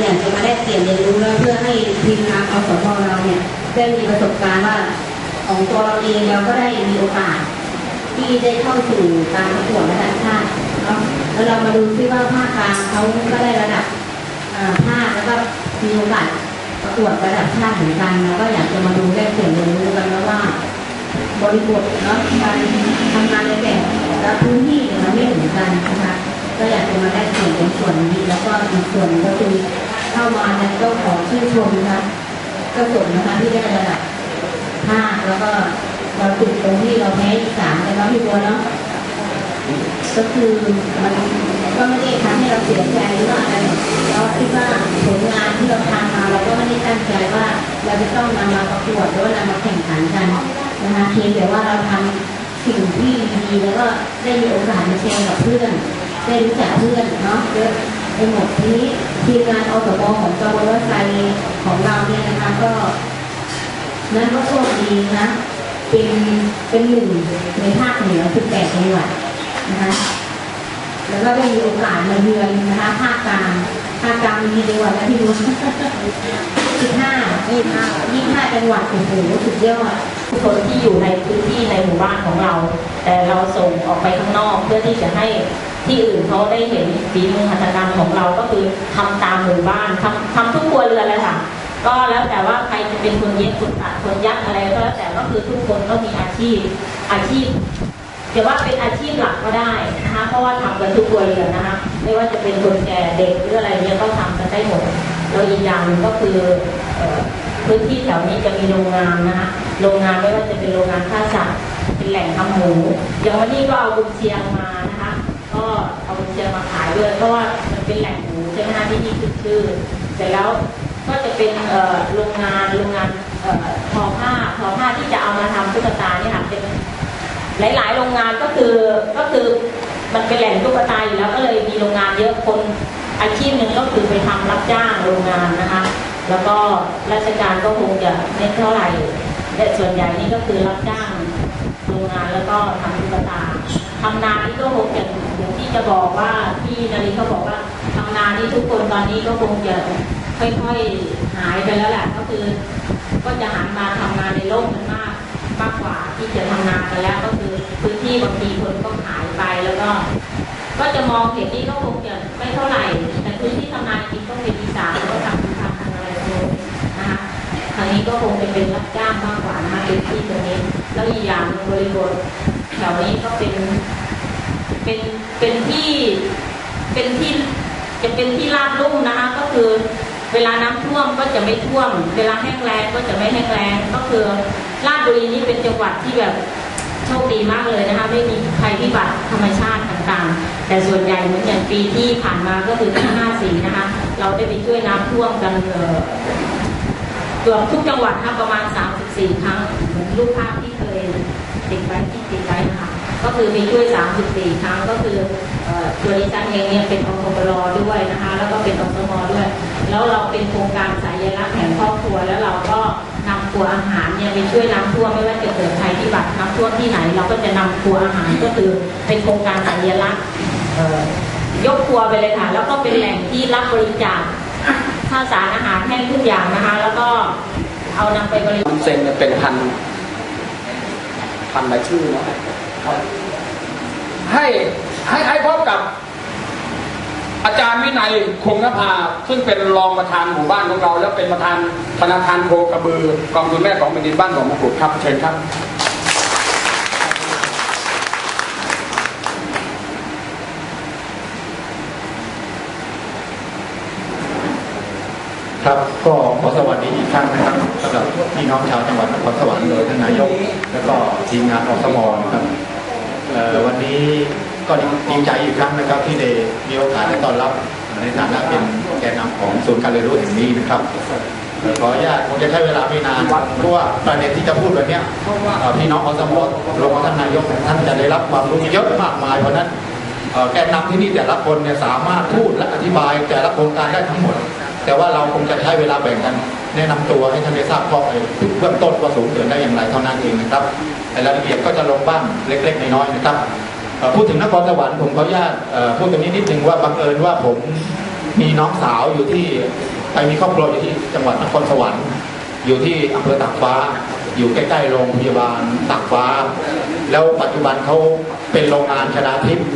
อยากจะมาได้เปลี่ยนเรียนรู้แล้วเพื่อให้ทีมงานอสมเราเนี่ยได้มีประสบการณ์ว่าของตัวเราเองเราก็ได้มีโอกาส ที่ได้เข้าสู่การประกวดระดับชาติเนาะแล้วเรามาดูซิว่าภาคกลางเขาก็ได้ระดับภาคแล้วก็มีโอกาสประกวดระดับชาติเหมือนกันแล้วก็อยากจะมาดูได้เปลี่ยนเรียนรู้กันแล้วว่า บริบทเนาะการทำงานในแต่ละพื้นที่เนี่ยมันไม่เหมือนกันนะคะก็อยากจะมาได้ส่วนเป็นส่วนนี้แล้วก็อีกส่วนก็คือ เข้ามาเนี่ยก็ขอชื่นชมนะคะก็สมนะคะที่ได้ระดับห้าแล้วก็เราติดตรงที่เราแพ้อีกสามแต่เราพี่บัวเนาะก็คือมันก็ไม่ได้ทำให้เราเสียใจหรือว่าอะไรเราคิดว่าผลงานที่เราทำมาเราก็ไม่ได้ตั้งใจว่าเราจะต้องนำมาประกวดหรือว่านำมาแข่งขันกันนะคะเพียงแต่ว่าเราทำสิ่งที่ดีแล้วก็ได้มีโอกาสมาแชร์กับเพื่อนได้รู้จักเพื่อนเนาะเยอะไปหมดทีนี้ ทีมงานอสมของจังหวัดวัดไซของเราเนี่ยนะคะ ก็นั้นก็โชคดีนะเป็นเป็นหนึ่งในภาคเหนือ18จังหวัดนะคะแล้วก็ได้มีโอกาสมาเยือนนะคะภาคกลางภาคกลางมีจังหวัดแล้วที่รู้สิบห้ายี่ห้ายี่ห้าจังหวัดโอ้โหสุดยอดคนที่อยู่ในพื้นที่ในหมู่บ้านของเรา แต่เราส่งออกไปข้างนอกเพื่อที่จะให้ ที่อื่นเขาได้เห็นฝีมือหัตถกรรมของเราก็คือทำตามหมู่บ้านทำทำทุกครัวเรือนเลยค่ะ ก็แล้วแต่ว่าใครจะเป็นคนเย็บคนตัดคนยัดอะไรก็แล้วแต่ก็คือทุกคนก็มีอาชีพอาชีพจะว่าเป็นอาชีพหลักก็ได้นะคะเพราะว่าทำกันทุกครัวเรือนนะคะไม่ว่าจะเป็นคนแก่เด็กหรืออะไรเนี่ยก็ทำกันได้หมดแล้วอีกอย่างก็คือเอ่อพื้นที่แถวนี้จะมีโรงงานนะคะโรงงานไม่ว่าจะเป็นโรงงานฆ่าสัตว์เป็นแหล่งทำหมูอย่างวันนี้ก็เอาบุญเชียงมา ด้วยเพราะว่ามันเป็นแหล่งหมูใช่ไหมคะที่นี่ขึ้นชื่อเสร็จแล้วก็จะเป็นโรงงานโรงงานเอ่อทอผ้าทอผ้าที่จะเอามาทำตุ๊กตาเนี่ยค่ะเป็นหลาย ๆ โรงงานก็คือก็คือมันเป็นแหล่งตุ๊กตาอยู่แล้วก็เลยมีโรงงานเยอะคนอาชีพหนึ่งก็คือไปทำรับจ้างโรงงานนะคะ แล้วก็ราชการก็คงจะไม่เท่าไหร่แต่ส่วนใหญ่นี่ก็คือรับจ้างโรงงานแล้วก็ทำตุ๊กตาทำนานี่ก็คงจะอย่างที่ จะบอกว่าที่นาริเขาบอกว่าทำนานี่ทุกคนตอนนี้ก็คงจะค่อยๆหายไปแล้วแหละก็คือ ก็จะหันมาทำงานในโลกมันมากมากกว่าที่จะทำงานกันแล้ว ก็คือพื้นที่บางทีคนก็หายไปแล้วก็ ก็จะมองเห็นนี่ก็คงจะไม่เท่าไหร่ แต่พื้นที่ทำงานจริงก็เป็นอีสานก็ทำทำอะไรตรงนี้นะคะทางนี้ก็คงจะเป็นรับจ้างมากกว่านะคะพื้นที่ตรงนี้ แล้วอีกอย่างหนึ่งบริบทแถวนี้ก็เป็น เป็นเป็นที่เป็นที่จะเป็นที่ราบลุ่มนะคะ ก็คือเวลาน้ำท่วมก็จะไม่ท่วม เวลาแห้งแล้งก็จะไม่แห้งแล้งก็คือราชบุรีนี่เป็นจังหวัดที่แบบโชคดีมากเลยนะคะ ไม่มีภัยพิบัติธรรมชาติต่างๆ แต่ส่วนใหญ่เหมือนอย่างปีที่ผ่านมาก็คือปี54นะคะ เราได้ไปช่วยน้ำท่วมกันเอ่อเกือบทุกจังหวัดนะประมาณ 34 ครั้งเหมือนรูปภาพที่เคยติดไว้ที่ติดไว้นะคะ ก็คือมีช่วย 34 ครั้งก็คือตัวดิฉันเองเนี่ยเป็นองคปรด้วยนะคะ แล้วก็เป็นองสมด้วย แล้วเราเป็นโครงการสายลักษณ์แห่งครอบครัว แล้วเราก็นำครัวอาหารเนี่ยไปช่วยน้ำท่วมไม่ว่าจะเกิดภัยพิบัติน้ำท่วมที่ไหน เราก็จะนำครัวอาหารก็คือเป็นโครงการสายลักษณ์ยกครัวไปเลยค่ะ แล้วก็เป็นแหล่งที่รับบริจาคข้าวสารอาหารแห้งทุกอย่างนะคะ แล้วก็เอานำไปบริมันเซ็นเนี่ยเป็นพันพันรายชื่อเนาะ ให้ให้ให้พบกับ อาจารย์วินัยคงนภาซึ่งเป็นรองประธานหมู่บ้านของเรา แล้วเป็นประธานธนาคารโคกระบือกองทุนแม่ของแผ่นดินบ้านของมงกุฎครับเชิญครับครับก็ขอสวัสดีอีกครั้งนะครับสำหรับพี่น้องชาวจังหวัดนครสวรรค์โดยท่านนายก และก็ทีมงานอสมนะครับ วันนี้ก็ดีใจอีกครั้งนะครับที่ได้มีโอกาสได้ต้อนรับในฐานะเป็นแกนนำของศูนย์การเรียนรู้แห่งนี้นะครับขออนุญาตคงจะใช้เวลาไม่นานเพราะว่าประเด็นที่จะพูดวันนี้พี่น้องอสมรวมทั้งท่านนายกท่านจะได้รับความรู้เยอะมากมายเพราะนั้นแกนนำที่นี่แต่ละคนเนี่ยสามารถพูดและอธิบายแต่ละโครงการได้ทั้งหมด แต่ว่าเราคงจะใช้เวลาแบ่งกัน แนะนำตัวให้ท่านได้ทราบข้อเบื้องต้นว่าสูงเกินได้อย่างไรเท่านั้นเองนะครับ รายละเอียดก็จะลงบ้างเล็กๆน้อยๆนะครับพูดถึงนครสวรรค์ผมขออนุญาตพูดตรงนี้นิดนึงว่าบังเอิญว่าผมมีน้องสาวอยู่ที่ไปมีครอบครัวอยู่ที่จังหวัดนครสวรรค์ อยู่ที่อำเภอตากฟ้า อยู่ใกล้ๆโรงพยาบาลตากฟ้า แล้วปัจจุบันเขาเป็นโรงงานชนาทิพย์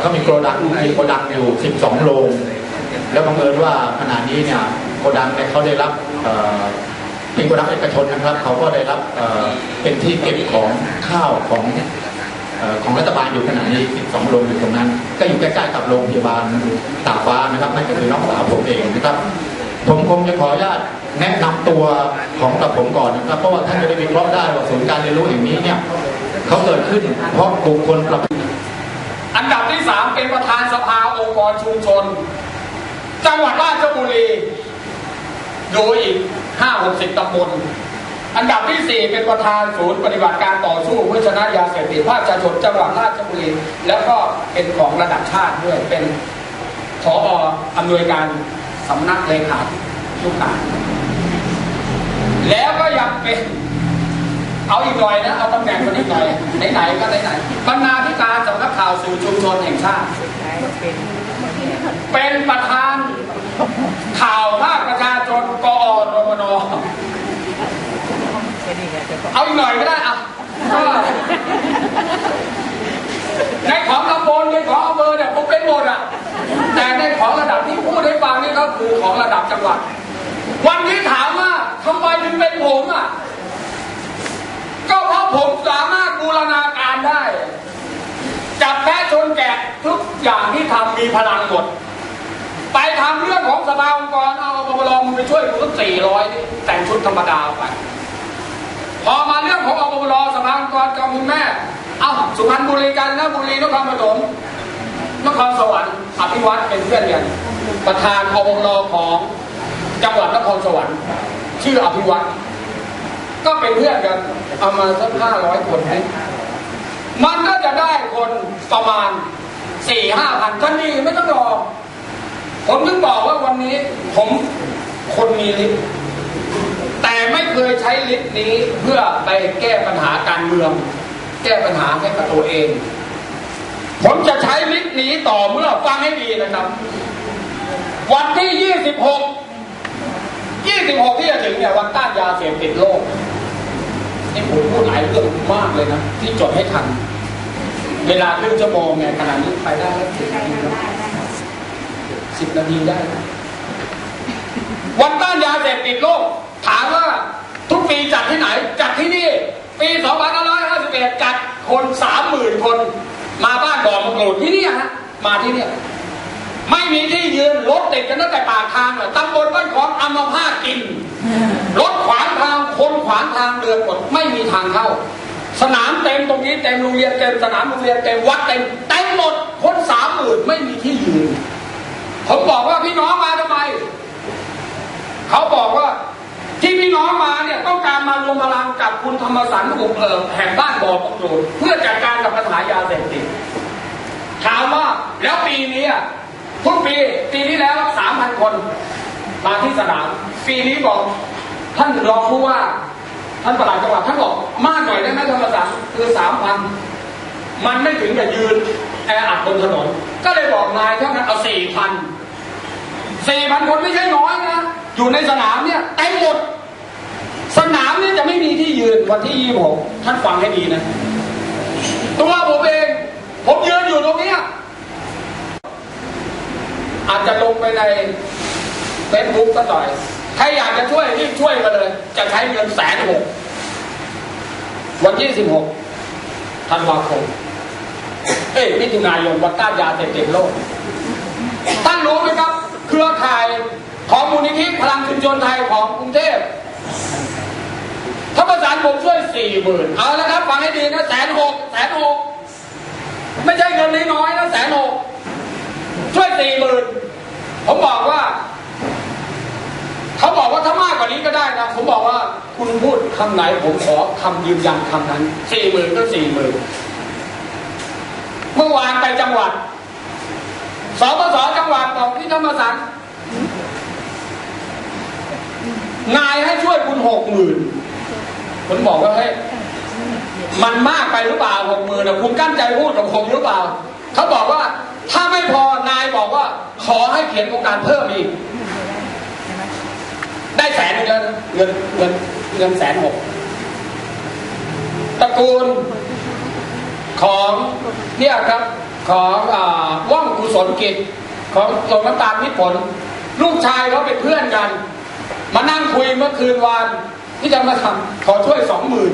เขามีโกดังมีโกดังอยู่ 12 โรง แล้วบังเอิญว่าขณะนี้เนี่ยโกดังเนี่ยเขาได้รับ เป็นโกดังเอกชนนะครับ เขาก็ได้รับเป็นที่เก็บของข้าวของอของรัฐบาลอยู่ขณะนี้ 12 โรงอยู่ตรงนั้น ก็อยู่ใกล้ๆกับโรงพยาบาลตากฟ้านะครับนั่นก็คือน้องสาวผมเองนะครับ ผมคงจะขออนุญาตแนะนำตัวของกับผมก่อนนะครับ เพราะว่าท่านจะได้วิเคราะห์ได้ว่าศูนย์การเรียนรู้แห่งนี้เนี่ยเขาเกิดขึ้นเพราะบุคคลประเภทอันดับที่สามเป็นประธานสภาองค์กรชุมชน จังหวัดราชบุรี โดยอีก ห้าหกสิบตำบล อันดับที่สี่เป็นประธานศูนย์ปฏิบัติการต่อสู้เพื่อชนะยาเสพติดภาคประชาชนจังหวัดราชบุรี แล้วก็เป็นของระดับชาติด้วย เป็นผออำนวยการสำนักเลขาธิการ แล้วก็ยังเป็นเอาอีกหน่อยนะ เอาตำแหน่งคนอีกหน่อยไหนๆก็ไหนๆบรรณาธิการสำนักข่าวสื่อชุมชนแห่งชาติ เป็นประธาน ข่าวภาคประชาชนกอรมนเอาอีกหน่อยก็ได้อะในของตำบลในของอำเภอเนี่ยผมเป็นหมดอะ แต่ในของระดับที่พูดให้ฟังนี่ก็คือของระดับจังหวัด วันนี้ถามว่าทำไมถึงเป็นผมอะ ก็เพราะผมสามารถบูรณาการได้ จับแพะชนแกะทุกอย่างที่ทำมีพลังหมด ไปทำเรื่องของสภาองค์กรเอาปปรมึงไปช่วยกูสักสี่ร้อยนี่แต่งชุดธรรมดาไป พอมาเรื่องของอปปรสภาองค์กรกับคุณแม่ เอ้าสุพรรณบุรีกันนะบุรีนครปฐมนครสวรรค์อภิวัตเป็นเพื่อนกันประธานอปปรของจังหวัดนครสวรรค์ ชื่ออภิวัตก็เป็นเพื่อนกันเอามาสักห้าร้อยคนให้มันก็จะได้คนประมาณสี่ห้าพันก็ดีไม่ต้องรอ ผมถึงบอกว่าวันนี้ผมคนมีฤทธิ์แต่ไม่เคยใช้ฤทธิ์นี้เพื่อไปแก้ปัญหาการเมือง แก้ปัญหาให้กับตัวเอง ผมจะใช้ฤทธิ์นี้ต่อเมื่อฟังให้ดีนะครับ วันที่ยี่สิบหก26 ที่จะถึงเนี่ยวันต้านยาเสพติดโลกนี่ผมพูดหลายเรื่องมากเลยนะ ที่จดให้ทัน เวลาครึ่งชั่วโมงเนี่ยขนาดนี้ไปได้แล้ว สิบนาทีได้ วันต้านยาเสพติดโลก ถามว่าทุกปีจัดที่ไหน จัดที่นี่ ปี2551จัดคน30,000คน มาบ้านบ่อมะกรูดที่นี่ฮะมาที่เนี่ยไม่มีที่ยืนรถติดกันตั้งแต่ปากทางเลยตำบลบ้านของอัมพาตกินรถขวางทางคนขวางทางเดินหมดไม่มีทางเข้า สนามเต็มตรงนี้เต็มโรงเรียนเต็มสนามโรงเรียนเต็มวัดเต็มเต็มหมดคนสามหมื่นไม่มีที่ยืน ผมบอกว่าพี่น้องมาทำไม เขาบอกว่าที่พี่น้องมาเนี่ยต้องการมารวมพลังกับคุณธรรมสันอุบเอิบแห่งบ้านบ่อประกรูเพื่อจัดการกับปัญหายาเสพติดถามว่าแล้วปีนี้อะทุกปีปีที่แล้วสามพันคนมาที่สนามปีนี้บอกท่านรองผู้ว่า ท่านประหลัดจังหวัดท่านบอกมากหน่อยได้ไหมธรรมศาสตร์คือสามพันมันไม่ถึงกับยืนแออัดบนถนน ก็เลยบอกนายเท่านั้นเอาสี่พัน สี่พันคนไม่ใช่น้อยนะ อยู่ในสนามเนี่ยเต็มหมด สนามเนี่ยจะไม่มีที่ยืนวันที่ยี่หกท่านฟังให้ดีนะ ตัวผมเอง ผมยืนอยู่ตรงเนี้ยอาจจะลงไปในเฟซบุ๊กก็ต่อย ใครอยากจะช่วยรีบช่วยมาเลย จะใช้เงินแสนหกวันที่สิบหกธันวาคม เอ้ยมิถุนายนวันต้านยาเสพติดโลก ท่านรู้ไหมครับ เครือข่ายของมูลนิธิพลังชุมชนไทยของกรุงเทพถ้าประสานผมช่วยสี่หมื่นเอาละครับฟังให้ดีนะแสนหกแสนหกไม่ใช่เงินน้อยนะแสนหกช่วยสี่หมื่นผมบอกว่าเขาบอกว่าถ้ามากกว่านี้ก็ได้นะผมบอกว่าคุณพูดคำไหนผมขอคำยืนยันคำนั้นสี่หมื่นก็สี่หมื่นเมื่อวานไปจังหวัดสปสจังหวัด มาสตร์นายให้ช่วยคุณหกหมื่นผมบอกว่าเฮ้ยมันมากไปหรือเปล่าหกหมื่นนะคุณกั้นใจพูดกับผมหรือเปล่า เขาบอกว่า ถ้าไม่พอนายบอกว่า ขอให้เขียนโครงการเพิ่มอีก ได้แสนหนึงแล้วนเงินเงินเงินแสนหกตระกูลของเนี่ยครับของอ่าว่องกุศลกิจ ของหลวงน้ำตาลพิผล ลูกชายเขาเป็นเพื่อนกัน มานั่งคุยเมื่อคืนวานที่จะมาทำขอช่วยสองหมื่น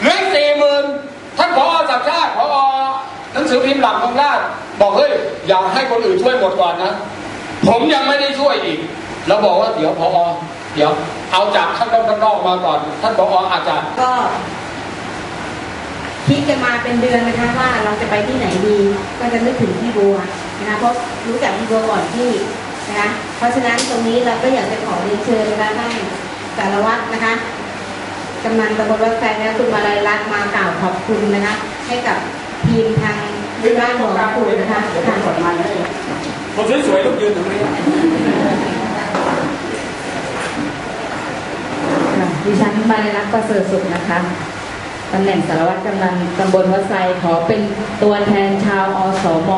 เหลือสี่หมื่นท่านผอสักชาติผอหนังสือพิมพ์หลักของราชบอกเฮ้ยอย่าให้คนอื่นช่วยหมดก่อนนะ ผมยังไม่ได้ช่วยอีก แล้วบอกว่าเดี๋ยวพอเดี๋ยวเอาจากข้างนอกข้างนอกมาก่อน ท่านผออาจารย์ก็ คิดกันมาเป็นเดือนนะคะว่าเราจะไปที่ไหนดี ก็จะนึกถึงพี่บัวนะคะเพราะรู้จักพี่บัวก่อนที่นะคะเพราะฉะนั้นตรงนี้เราก็อยากจะขอเรียนเชิญนะคะท่านสารวัตรนะคะกำนันตำบลวัดไซและคุณมาลัยรัตน์มากล่าวขอบคุณนะคะ ให้กับทีมทางบ้านหมอปูนะคะเดี๋ยวผค่ะมกดไมค์ให้คนสวยๆต้องยืนตรงนี้ค่ะดิฉันมาในรักประเสริฐสุขนะคะ ตำแหน่งสารวัตรกำนันตำบลวัดไซขอเป็นตัวแทนชาวอสม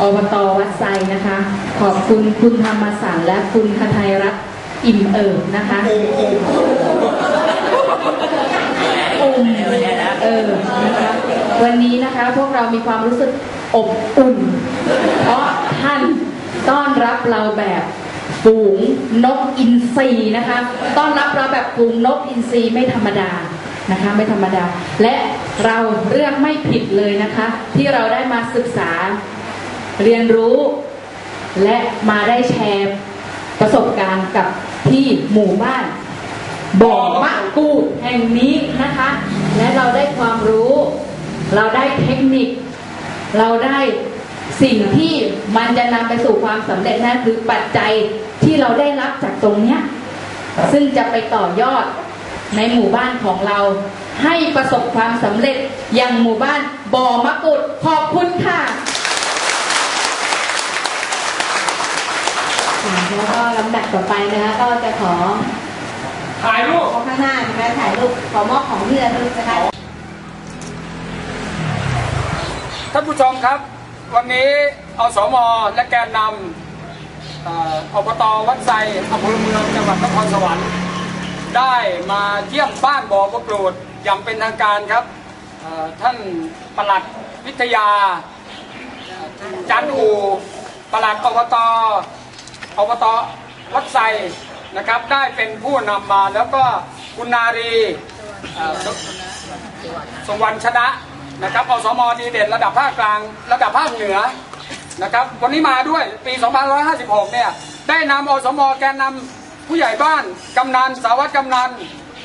อบตวัดไซนะคะ ขอบคุณคุณธรรมสารและคุณคไทยรัตน์อิ่มเอิบนะคะอุ่มเออนะคะวันนี้นะคะพวกเรามีความรู้สึกอบอุ่น เพราะท่านต้อนรับเราแบบฝูงนกอินทรีนะคะ ต้อนรับเราแบบฝูงนกอินทรีไม่ธรรมดา นะคะไม่ธรรมดา และเราเลือกไม่ผิดเลยนะคะ ที่เราได้มาศึกษาเรียนรู้ และมาได้แชร์ประสบการณ์กับที่หมู่บ้านบ่อมะกูดแห่งนี้นะคะ และเราได้ความรู้ เราได้เทคนิค เราได้สิ่งที่มันจะนำไปสู่ความสำเร็จนั่นคือปัจจัยที่เราได้รับจากตรงเนี้ยซึ่งจะไปต่อยอด ในหมู่บ้านของเรา ให้ประสบความสำเร็จอย่างหมู่บ้านบ่อมะกรูดขอบคุณค่ะค่ะแล้วก็ลำดับต่อไปนะคะก็จะขอถ่ายรูปขอข้างหน้านะคะถ่ายรูปขอมอบของที่ระลึกนะคะท่านผู้ชมครับ วันนี้อสมและแกนนำเอ่ออบตวัดไซอำเภอเมืองจังหวัดนครสวรรค์ ได้มาเยี่ยมบ้านบ่อประกรูดอย่างเป็นทางการครับท่านปลัดวิทยา จันอูปลัดอบตอบตวัดไซนะครับ ได้เป็นผู้นำมาแล้วก็คุณนารีเอ่อสวรรณชนะนะครับอสมดีเด่นระดับภาคกลางระดับภาคเหนือนะครับ วันนี้มาด้วยปี 2556 เนี่ย ได้นำอสมแกนนำ ผู้ใหญ่บ้าน กำนันสาวัตรกำนัน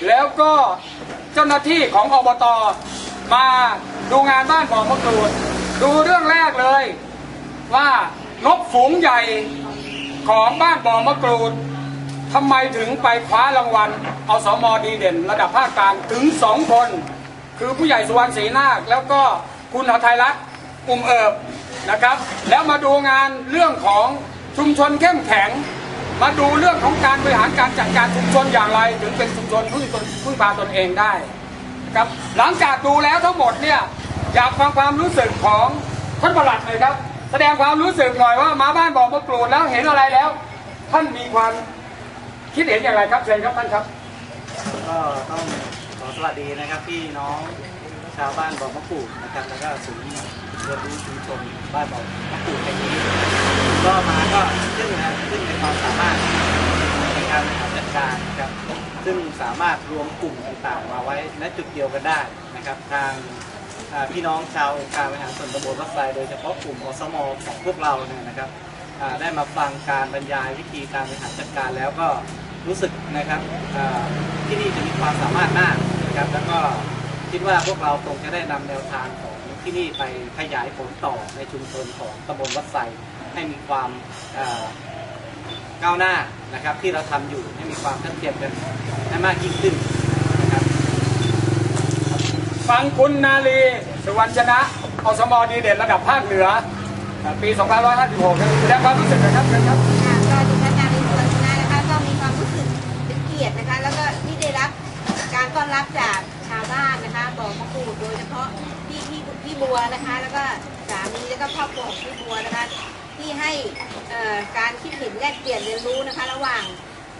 แล้วก็เจ้าหน้าที่ของอบต มาดูงานบ้านบ่อมะกรูด ดูเรื่องแรกเลย ว่านกฝูงใหญ่ของบ้านบ่อมะกรูดทำไมถึงไปคว้ารางวัลเอาสมอดีเด่น ระดับภาคกลางถึงสองคน คือผู้ใหญ่สุวรรณศรีนาค แล้วก็คุณหทัยรัตน์อุ่มเอิบนะครับ แล้วมาดูงานเรื่องของชุมชนเข้มแข็ง มาดูเรื่องของการบริหารการจัดการชุมชนอย่างไรถึงเป็นชุมชนพึ่งตนพึ่งพาตนเองได้นะครับหลังจากดูแล้วทั้งหมดเนี่ยอยากฟังความรู้สึกของท่านประหลัดเลยครับ แสดงความรู้สึกหน่อยว่ามาบ้านบอกมากรูดแล้วเห็นอะไรแล้ว ท่านมีความคิดเห็นอย่างไรครับเชิญครับท่านครับก็ต้องขอสวัสดีนะครับพี่น้องชาวบ้านบ่อมะกรูดนะครับแล้วก็ศูนย์เรียนรู้ชุมชนบ้านบ่อมะกรูดแห่งนี้ ก็มาก็ซึ่งนะซึ่งในความสามารถในการบริหารจัดการนะครับซึ่งสามารถรวมกลุ่มต่างๆมาไว้ณจุดเดียวกันได้นะครับ ทางพี่น้องชาวองค์การบริหารส่วนตำบลวัดไซโดยเฉพาะกลุ่มอสมของพวกเราเนี่ยนะครับได้มาฟังการบรรยายวิธีการบริหารจัดการแล้วก็รู้สึกนะครับที่นี่จะมีความสามารถมากนะครับ แล้วก็คิดว่าพวกเราคงจะได้นำแนวทางของที่นี่ไปขยายผลต่อในชุมชนของตำบลวัดไซ ให้มีความก้าวหน้านะครับ ที่เราทำอยู่ให้มีความทัดเทียมกันให้มากยิ่งขึ้นนะครับฟังคุณนาลีสุวรรณชนะอสมดีเด่นระดับภาคเหนือ ปี2556แสดงความรู้สึกนะครับเชิญครับก็ดิฉันนางรินสุวรรณชนะนะคะก็มีความรู้สึกเป็นเกียรตินะคะ แล้วก็ที่ได้รับการต้อนรับจากชาวบ้านนะคะบอกมะกรูดโดยเฉพาะพี่พี่พี่บัวนะคะ แล้วก็สามีแล้วก็ครอบครัวของพี่บัวนะคะ ที่ให้เอ่อการคิดเห็นแลกเปลี่ยนเรียนรู้นะคะ ระหว่าง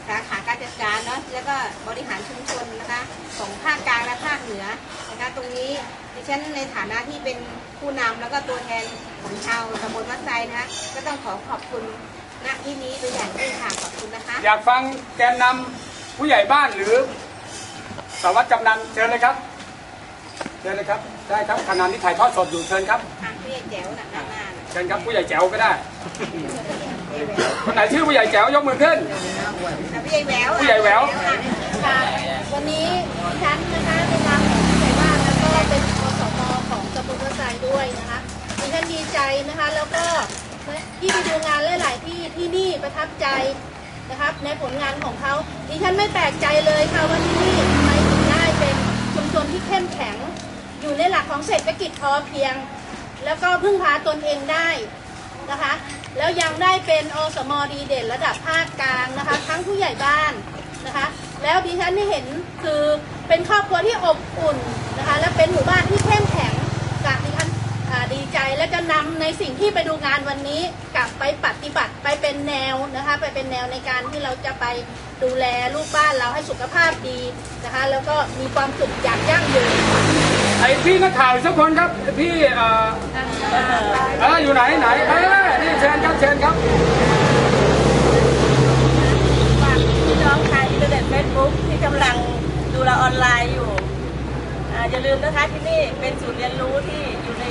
สาขาการจัดการเนาะแล้วก็บริหารชุมชนนะคะของภาคกลางและภาคเหนือนะคะตรงนี้ดิฉันในฐานะที่เป็นผู้นำแล้วก็ตัวแทนของชาวตำบลวัดไซนะคะก็ต้องขอขอบคุณณที่นี้เป็นอย่างยิ่งค่ะขอบคุณนะคะ อยากฟังแกนนำผู้ใหญ่บ้านหรือสารวัตรกำนันเชิญเลยครับเชิญเลยครับได้ครับขณะนี้ถ่ายทอดสดอยู่เชิญครับอะพี่แจ๋วหนักหน้าหน้าน่ะเชิญครับผู้ใหญ่แจ๋วก็ได้คนไหนชื่อผู้ใหญ่แจ๋วยกมือขึ้นอะพี่ใหญ่แหววผู้ใหญ่แหววค่ะค่ะวันนี้ดิฉันนะคะในนามของผู้ใหญ่บ้านแล้วก็เป็นอสมของตำบลกระทรายด้วยนะคะดิฉันดีใจนะคะแล้วก็ที่ไปดูงานหลาย ๆ ที่ที่นี่ประทับใจนะครับในผลงานของเขาดิฉันไม่แปลกใจเลยค่ะว่าที่นี่ทำไมถึงได้เป็นชุมชนที่เข้มแข็ง อยู่ในหลักของเศรษฐกิจพอเพียง แล้วก็พึ่งพาตนเองได้นะคะ แล้วยังได้เป็นอสมดีเด่นระดับภาคกลางนะคะ ทั้งผู้ใหญ่บ้านนะคะ แล้วดิฉันได้เห็นคือเป็นครอบครัวที่อบอุ่นนะคะ และเป็นหมู่บ้านที่เข้มแข็งจากดิฉันดีใจและจะนำในสิ่งที่ไปดูงานวันนี้กลับไปปฏิบัติไปเป็นแนวนะคะ ไปเป็นแนวในการที่เราจะไปดูแลลูกบ้านเราให้สุขภาพดีนะคะ แล้วก็มีความสุขอย่างยั่งยืน ไอพี่นักข่าวอีกสักคนครับ พี่เอ่อเอออยู่ไหนไหนเออนี่เชิญครับเชิญครับฝากพี่น้องทางอินเทอร์เน็ตเฟซบุ๊กที่กำลังดูเราออนไลน์อยู่อ่าอย่าลืมนะคะที่นี่เป็นศูนย์เรียนรู้ที่อยู่ใน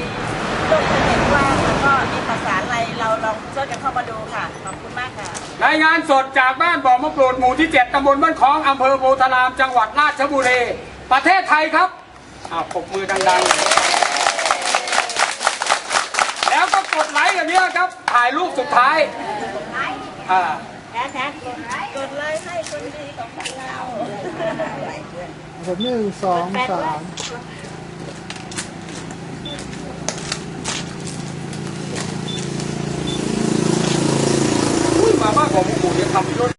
โลกอินเทอร์เน็ตกว้างแล้วก็มีภาษาอะไรเราลองช่วยกันเข้ามาดูค่ะขอบคุณมากค่ะ รายงานสดจากบ้านบ่อมะกรูดหมู่ที่ 7ตำบลบ้านคลองอำเภอโพธารามจังหวัดราชบุรีประเทศไทยครับ อ่าปรบมือดังๆ แล้วก็กดไลค์อย่างนี้ครับ ถ่ายรูปสุดท้ายอ่าแท็กแท็กกดไลค์ให้คนดีของเราผมหนึ่งสองสามอุ้ยมาบ้านบ่อมะกรูดเนี่ยทำยศ